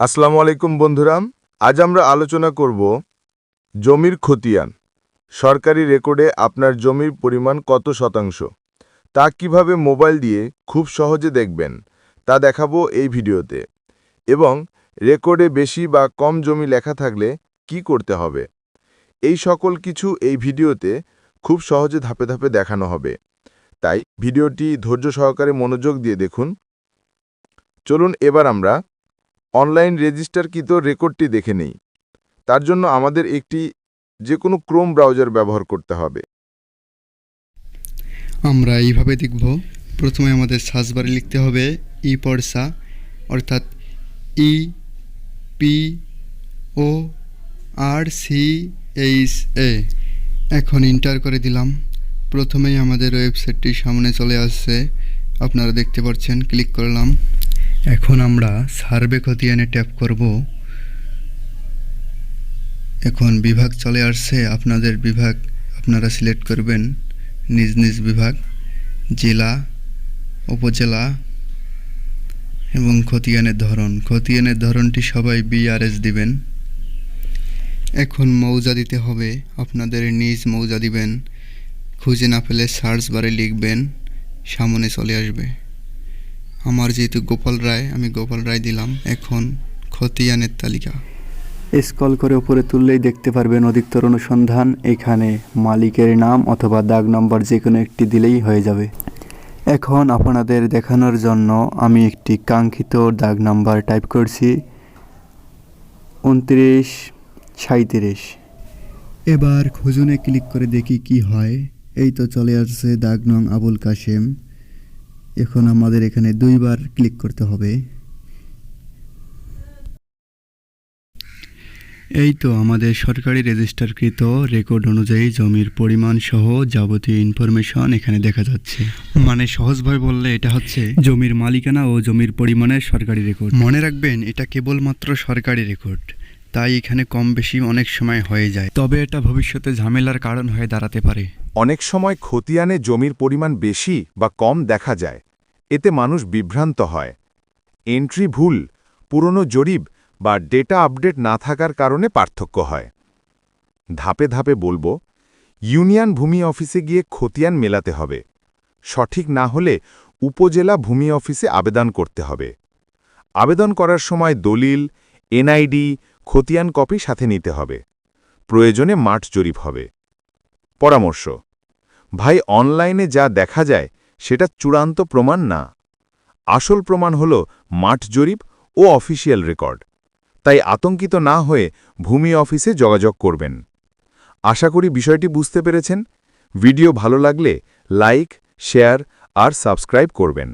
আসসালামু আলাইকুম বন্ধুরা আজ আমরা আলোচনা করব জমির খতিয়ান। সরকারি রেকর্ডে আপনার জমির পরিমাণ কত শতাংশ? তা কীভাবে মোবাইল দিয়ে খুব সহজে দেখবেন, তা দেখাবো এই ভিডিওতে। এবং রেকর্ডে বেশি বা কম জমি লেখা থাকলে কি করতে হবে? এই সকল কিছু এই ভিডিওতে খুব সহজে ধাপে ধাপে দেখানো হবে। তাই ভিডিওটি ধৈর্য সহকারে মনোযোগ দিয়ে দেখুন। চলুন এবার আমরা অনলাইন রেজিস্টারকৃত রেকর্ডটি দেখে নেই। তার জন্য আমাদের একটি যে কোনো ক্রোম ব্রাউজার ব্যবহার করতে হবে। আমরা এইভাবে দেখব। প্রথমে আমাদের সার্চবারে লিখতে হবে ই পর্সা অর্থাৎ E P O R C H A এখন ইন্টার করে দিলাম। প্রথমেই আমাদের ওয়েবসাইটটি সামনে চলে আসছে। আপনারা দেখতে পাচ্ছেন, ক্লিক করলাম। এখন আমরা সার্ভে খতিয়ানে ট্যাপ করব। এখন বিভাগ চলে আসছে, আপনাদের বিভাগ আপনারা সিলেক্ট করবেন। নিজ নিজ বিভাগ, জেলা, উপজেলা এবং খতিয়ানের ধরন। খতিয়ানের ধরনটি সবাই বিআরএস দিবেন। এখন মৌজা দিতে হবে, আপনাদের নিজ মৌজা দিবেন। খুঁজে না পেলে সার্চ বারে লিখবেন, সামনে চলে আসবে। আমার যেহেতু গোপাল রায়, আমি গোপাল রায় দিলাম। এখন খতিয়ানের তালিকা। স্কল করে ওপরে তুললেই দেখতে পারবেন অধিকতর অনুসন্ধান। এখানে মালিকের নাম অথবা দাগ নম্বর যে কোনো একটি দিলেই হয়ে যাবে। এখন আপনাদের দেখানোর জন্য আমি একটি কাঙ্ক্ষিত দাগ নাম্বার টাইপ করছি। উনত্রিশ সাঁত্রিশ এবার খুঁজুনে ক্লিক করে দেখি কি হয়। এই তো চলে আসছে দাগ নং আবুল কাশেম। এখন আমাদের এখানে দুইবার ক্লিক করতে হবে। এই তো আমাদের সরকারি রেজিস্টারকৃত রেকর্ড অনুযায়ী জমির পরিমাণ সহ যাবতীয় ইনফরমেশন এখানে দেখা যাচ্ছে। মানে সহজভাবে বললে এটা হচ্ছে জমির মালিকানা ও জমির পরিমাণের সরকারি রেকর্ড। মনে রাখবেন, এটা কেবলমাত্র সরকারি রেকর্ড, তাই এখানে কম বেশি অনেক সময় হয়ে যায়। তবে এটা ভবিষ্যতে ঝামেলার কারণ হয়ে দাঁড়াতে পারে। অনেক সময় খতিয়ানে জমির পরিমাণ বেশি বা কম দেখা যায়। এতে মানুষ বিভ্রান্ত হয়। এন্ট্রি ভুল, পুরনো জরিপ বা ডেটা আপডেট না থাকার কারণে পার্থক্য হয়। ধাপে ধাপে বলব, ইউনিয়ন ভূমি অফিসে গিয়ে খতিয়ান মেলাতে হবে। সঠিক না হলে উপজেলা ভূমি অফিসে আবেদন করতে হবে। আবেদন করার সময় দলিল, এনআইডি, খতিয়ান কপি সাথে নিতে হবে। প্রয়োজনে মাঠ জরিপ হবে। পরামর্শ, ভাই, অনলাইনে যা দেখা যায় সেটা চূড়ান্ত প্রমাণ না। আসল প্রমাণ হল মাঠ জরিপ ও অফিসিয়াল রেকর্ড। তাই আতঙ্কিত না হয়ে ভূমি অফিসে যোগাযোগ করবেন। আশা করি বিষয়টি বুঝতে পেরেছেন। ভিডিও ভালো লাগলে লাইক, শেয়ার আর সাবস্ক্রাইব করবেন।